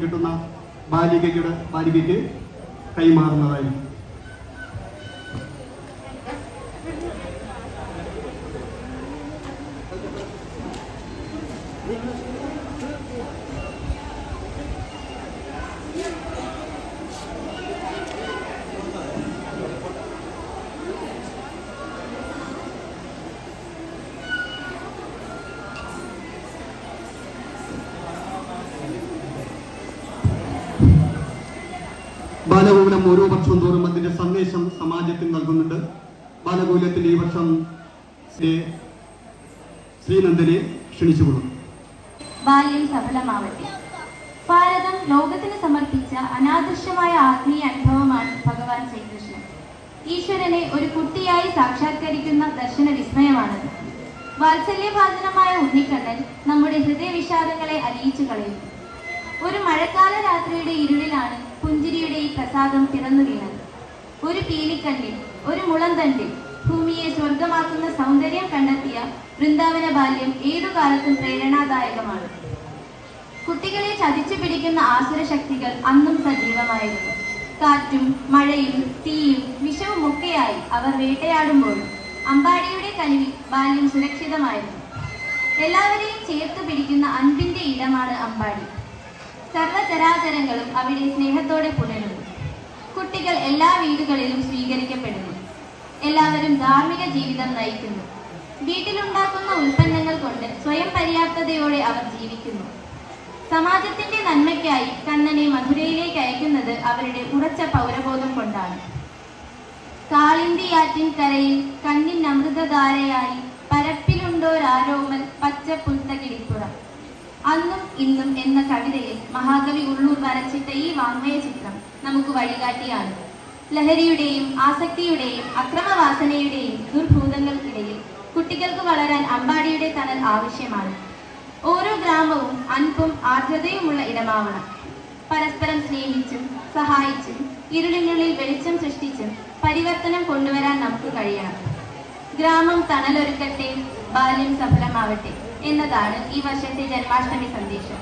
കിട്ടുന്ന ബാലികയുടെ ബാലികയ്ക്ക് കൈമാറുന്നതായിരിക്കും. ബാലഗോകുലം ഓരോ വർഷം തോറും അതിന്റെ സന്ദേശം സമാജത്തിന് നൽകുന്നുണ്ട്. ബാലഗോകുലത്തിന്റെ ഈ വർഷം ശ്രീ ശ്രീനന്ദനെ ക്ഷണിച്ചുകൊള്ളും ബാല്യം സഫലമാവട്ടെ. ഭാരതം ലോകത്തിന് സമർപ്പിച്ച അനാദൃശ്യമായ ആത്മീയ അനുഭവമാണ് ഭഗവാൻ ശ്രീകൃഷ്ണൻ. ഈശ്വരനെ ഒരു കുട്ടിയായി സാക്ഷാത്കരിക്കുന്ന ദർശന വിസ്മയമാണത്. വാത്സല്യഭാജനമായ ഉണ്ണിക്കണ്ണൻ നമ്മുടെ ഹൃദയവിഷാദങ്ങളെ അലിയിച്ചു കളയുന്നു. ഒരു മഴക്കാല രാത്രിയുടെ ഇരുളിലാണ് പുഞ്ചിരിയുടെ ഈ പ്രസാദം പിറന്നു വീണത്. ഒരു പീലിക്കണ്ണിൽ ഒരു മുളന്തണ്ടിൽ ഭൂമിയെ സ്വർഗമാക്കുന്ന സൗന്ദര്യം കണ്ടെത്തിയ വൃന്ദാവന ബാല്യം ഏതു കാലത്തും പ്രേരണാദായകമാണ്. കുട്ടികളെ ചതിച്ചു പിടിക്കുന്ന ആസുര ശക്തികൾ അന്നും സജീവമായിരുന്നു. കാറ്റും മഴയും തീയും വിഷവും ഒക്കെയായി അവർ വേട്ടയാടുമ്പോൾ അമ്പാടിയുടെ കനിവിൽ ബാല്യം സുരക്ഷിതമായിരുന്നു. എല്ലാവരെയും ചേർത്ത് പിടിക്കുന്ന അൻപിന്റെ ഇടമാണ് അമ്പാടി. സർവചരാചരങ്ങളും അവിടെ സ്നേഹത്തോടെ പുലരുന്നു കുട്ടികൾ എല്ലാ വീടുകളിലും സ്വീകരിക്കപ്പെടുന്നു. എല്ലാവരും ധാർമ്മിക ജീവിതം നയിക്കുന്നു. വീട്ടിലുണ്ടാക്കുന്ന ഉൽപ്പന്നങ്ങൾ കൊണ്ട് സ്വയം പര്യാപ്തതയോടെ അവർ ജീവിക്കുന്നു. സമാജത്തിന്റെ നന്മയ്ക്കായി കണ്ണനെ മധുരയിലേക്ക് അയക്കുന്നത് അവരുടെ ഉറച്ച പൗരബോധം കൊണ്ടാണ്. കാളിന്തിയാറ്റിൻ കരയിൽ കണ്ണിൻ അമൃതധാരയായി പരപ്പിലുണ്ടോരാരോമൽ പച്ച പുൽത്തകിടിപ്പുറം അന്നും ഇന്നും എന്ന കവിതയിൽ മഹാകവി ഉള്ളൂർ വരച്ചിട്ട ഈ വാങ്മയ ചിത്രം നമുക്ക് വഴികാട്ടിയാണ്. ലഹരിയുടെയും ആസക്തിയുടെയും അക്രമവാസനയുടെയും ദുർഭൂതങ്ങൾക്കിടയിൽ കുട്ടികൾക്ക് വളരാൻ അമ്പാടിയുടെ തണൽ ആവശ്യമാണ്. ഓരോ ഗ്രാമവും അൻപും ആർദ്രതയുമുള്ള ഇടമാവണം. പരസ്പരം സ്നേഹിച്ചും സഹായിച്ചും ഇരുളിനുള്ളിൽ വെളിച്ചം സൃഷ്ടിച്ചും പരിവർത്തനം കൊണ്ടുവരാൻ നമുക്ക് കഴിയണം. ഗ്രാമം തണലൊരുക്കട്ടെ ബാല്യം സഫലമാവട്ടെ. എന്നതാണ് ഈ വർഷത്തെ ജന്മാഷ്ടമി സന്ദേശം.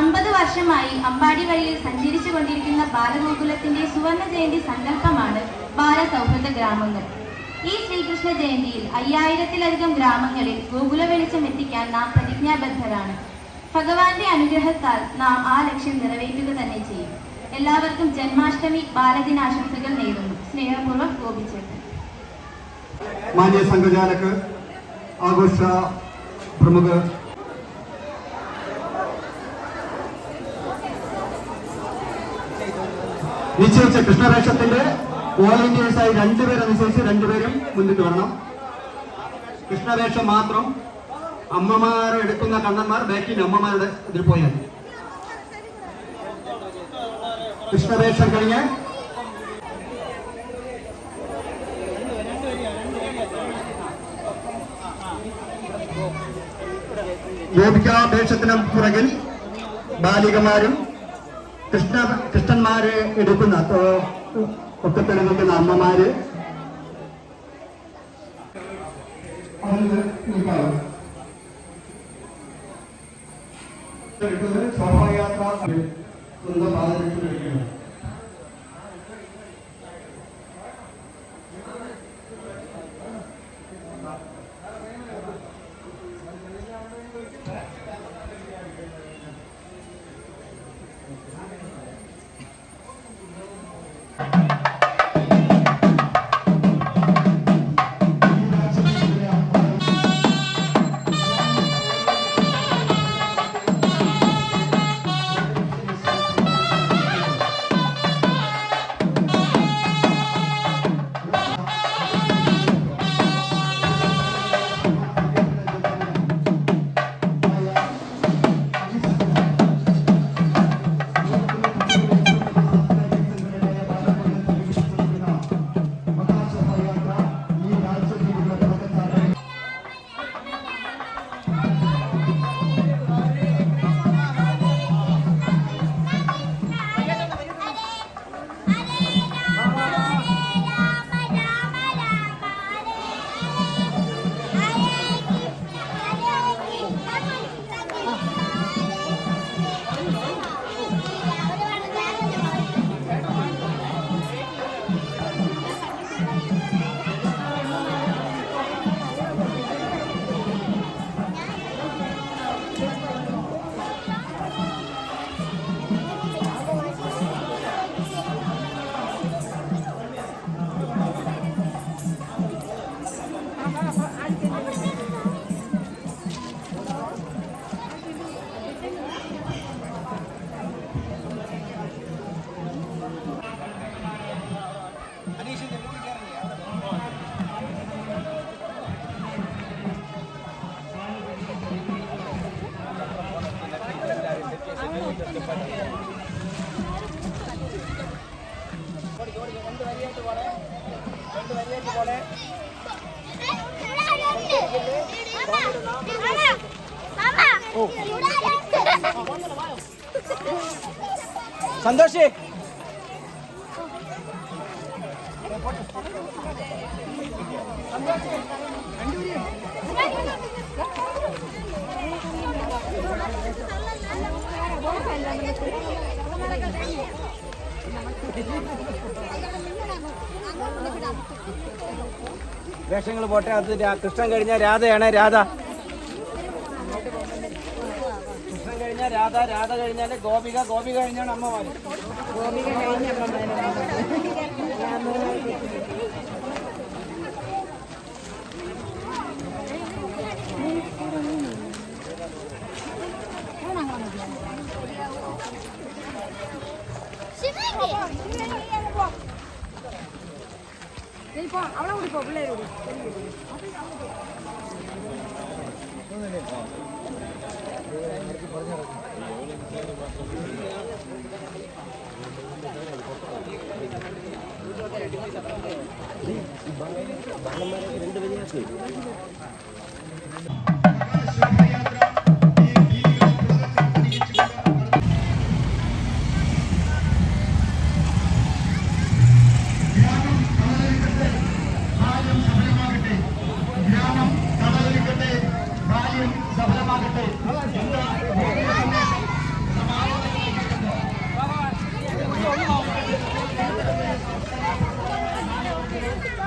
അമ്പത് വർഷമായി അമ്പാടി വഴിയിൽ സഞ്ചരിച്ചു കൊണ്ടിരിക്കുന്ന ബാലഗോകുലത്തിന്റെ സുവർണ ജയന്തി സങ്കല്പമാണ് ബാലസൗഹൃദ ഗ്രാമങ്ങൾ. ഈ ശ്രീകൃഷ്ണ ജയന്തിയിൽ അയ്യായിരത്തിലധികം ഗ്രാമങ്ങളിൽ ഗോകുല വെളിച്ചം എത്തിക്കാൻ നാം പ്രതിജ്ഞാബദ്ധരാണ്. ഭഗവാന്റെ അനുഗ്രഹത്താൽ നാം ആ ലക്ഷ്യം നിറവേറ്റുക തന്നെ ചെയ്യും. എല്ലാവർക്കും ജന്മാഷ്ടമി ബാലദിനാശംസകൾ നേരുന്നു. സ്നേഹപൂർവം ഗോപിച്ചേട്ടൻ. ആഘോഷ പ്രമുഖർ നിശ്ചയിച്ച കൃഷ്ണവേഷത്തിന്റെ വോളണ്ടിയേഴ്സായി രണ്ടുപേരെ നിശ്ചയിച്ച് രണ്ടുപേരും മുന്നിട്ട് വരണം കൃഷ്ണവേഷം മാത്രം അമ്മമാരെ എടുക്കുന്ന കണ്ണന്മാർ ബാക്കി അമ്മമാരുടെ ഇതിൽ പോയാൽ. കൃഷ്ണവേഷം കഴിഞ്ഞ് ഗോപികാവേഷത്തിന് പുറകിൽ ബാലികമാരും കൃഷ്ണ കൃഷ്ണന്മാരെ എടുക്കുന്ന ഒക്കെ നിൽക്കുന്ന അമ്മമാര്. ശോഭായാത്ര സ്വന്തം പാദരക്ഷ 한꺼번에 잔달씩 아, വേഷങ്ങൾ പോട്ടെ അത് കൃഷ്ണൻ കഴിഞ്ഞ രാധയാണ് രാധ. കൃഷ്ണൻ കഴിഞ്ഞ രാധ രാധ കഴിഞ്ഞാൽ ഗോപിക ഗോപിക കഴിഞ്ഞാണ് അമ്മമാര്. அவ்வளோ கொடுப்போம் பிள்ளையோட ரெண்டு வழியாச்சு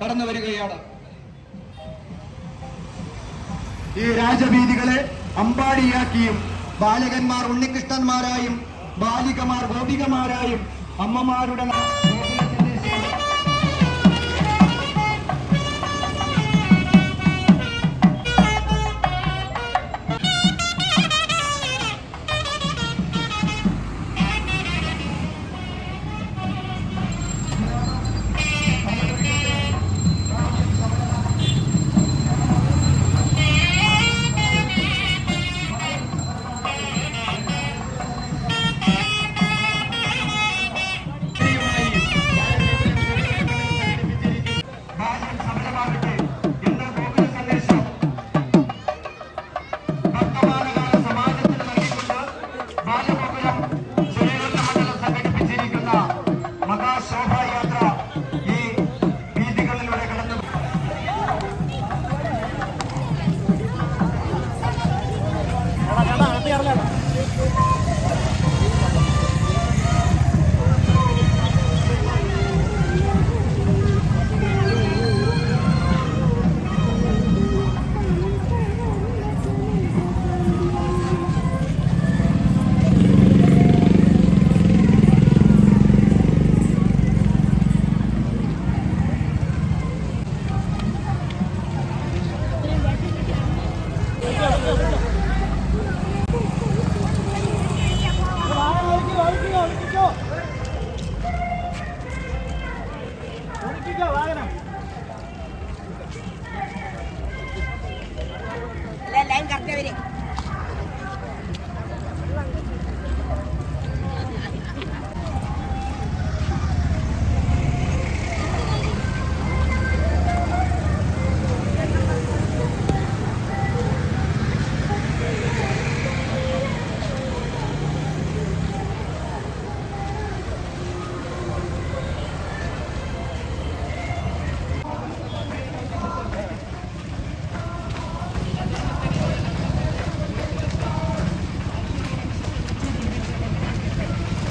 കടന്നു വരികയാണ്. ഈ രാജവീതികളെ അമ്പാടിയാക്കിയും ബാലകന്മാർ ഉണ്ണികൃഷ്ണന്മാരായും ബാലികമാർ ഗോപികമാരായും അമ്മമാരുടെ